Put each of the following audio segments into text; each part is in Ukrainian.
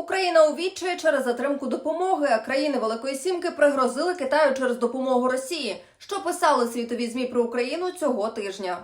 Україна у відчаї через затримку допомоги, а країни Великої Сімки пригрозили Китаю через допомогу Росії, що писали світові змі про Україну цього тижня.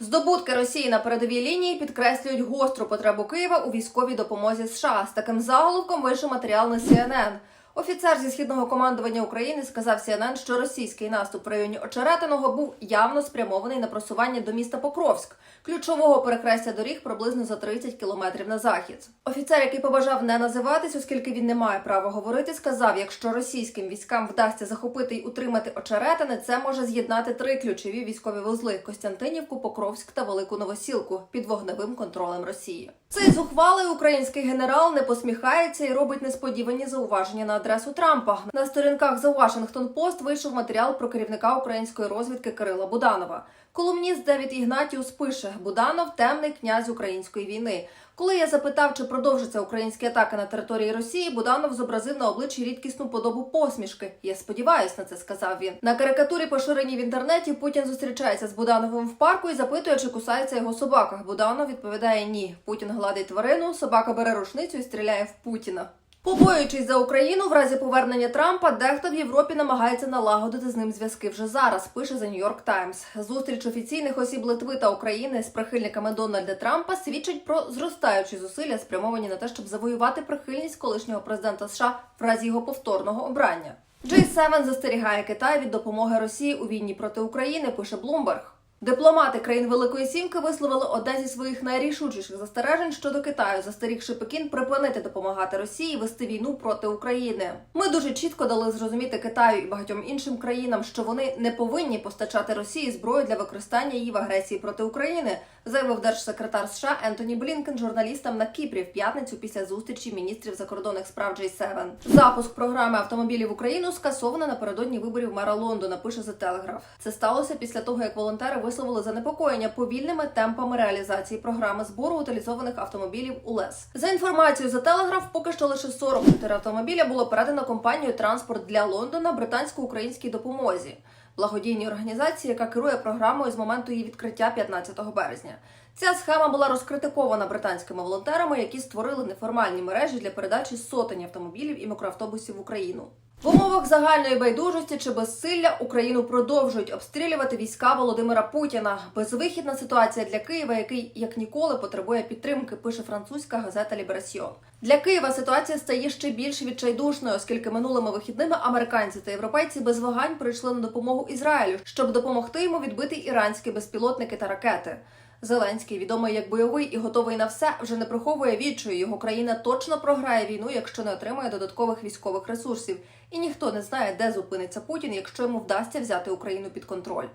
Здобутки Росії на передовій лінії підкреслюють гостру потребу Києва у військовій допомозі США. З таким заголовком вийшов матеріал на CNN. Офіцер зі східного командування України сказав CNN, що російський наступ в районі Очеретиного був явно спрямований на просування до міста Покровськ, ключового перехрестя доріг приблизно за 30 кілометрів на захід. Офіцер, який побажав не називатись, оскільки він не має права говорити, сказав: якщо російським військам вдасться захопити й утримати очеретини, це може з'єднати три ключові військові вузли: Костянтинівку, Покровськ та Велику Новосілку під вогневим контролем Росії. Цей зухвалий український генерал не посміхається і робить несподівані зауваження на адресу Трампа. На сторінках The Washington Post вийшов матеріал про керівника української розвідки Кирила Буданова. Колумніст Девід Ігнатіус пише: Буданов темний князь української війни. Коли я запитав, чи продовжаться українські атаки на території Росії, Буданов зобразив на обличчі рідкісну подобу посмішки. Я сподіваюсь на це, сказав він. На карикатурі, поширеній в інтернеті, Путін зустрічається з Будановим в парку і запитує, чи кусається його собака. Буданов відповідає ні. Путін гладить тварину, собака бере рушницю і стріляє в Путіна. Побоюючись за Україну, в разі повернення Трампа, дехто в Європі намагається налагодити з ним зв'язки вже зараз. Пише The New York Times. Зустріч офіційних осіб Литви та України з прихильниками Дональда Трампа свідчить про зростаючі зусилля, спрямовані на те, щоб завоювати прихильність колишнього президента США в разі його повторного обрання. J7 застерігає Китай від допомоги Росії у війні проти України. Пише Bloomberg. Дипломати країн Великої Сімки висловили одне зі своїх найрішучіших застережень щодо Китаю, застерігши Пекін припинити допомагати Росії вести війну проти України. Ми дуже чітко дали зрозуміти Китаю і багатьом іншим країнам, що вони не повинні постачати Росії зброю для використання її в агресії проти України, заявив держсекретар США Ентоні Блінкен журналістам на Кіпрі в п'ятницю після зустрічі міністрів закордонних справ J7. Запуск програми автомобілів в Україну скасовано напередодні виборів мера Лондона. Пише The Telegraph. Це сталося після того, як волонтери висловили занепокоєння повільними темпами реалізації програми збору утилізованих автомобілів УЛЕС. За інформацією The Telegraph, поки що лише 44 автомобіля було передано компанією транспорт для Лондона британсько-українській допомозі. Благодійній організації, яка керує програмою з моменту її відкриття 15 березня. Ця схема була розкритикована британськими волонтерами, які створили неформальні мережі для передачі сотень автомобілів і мікроавтобусів в Україну. В умовах загальної байдужості чи безсилля Україну продовжують обстрілювати війська Володимира Путіна. Безвихідна ситуація для Києва, який як ніколи потребує підтримки, пише французька газета Ліберасьон. Для Києва ситуація стає ще більш відчайдушною, оскільки минулими вихідними американці та європейці без вагань прийшли на допомогу Ізраїлю, щоб допомогти йому відбити іранські безпілотники та ракети. Зеленський, відомий як бойовий і готовий на все, вже не приховує відчаю. Його країна точно програє війну, якщо не отримає додаткових військових ресурсів. І ніхто не знає, де зупиниться Путін, якщо йому вдасться взяти Україну під контроль.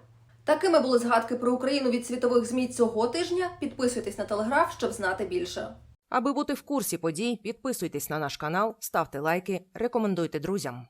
Такими були згадки про Україну від світових змі цього тижня. Підписуйтесь на телеграф, щоб знати більше. Аби бути в курсі подій, підписуйтесь на наш канал, ставте лайки, рекомендуйте друзям.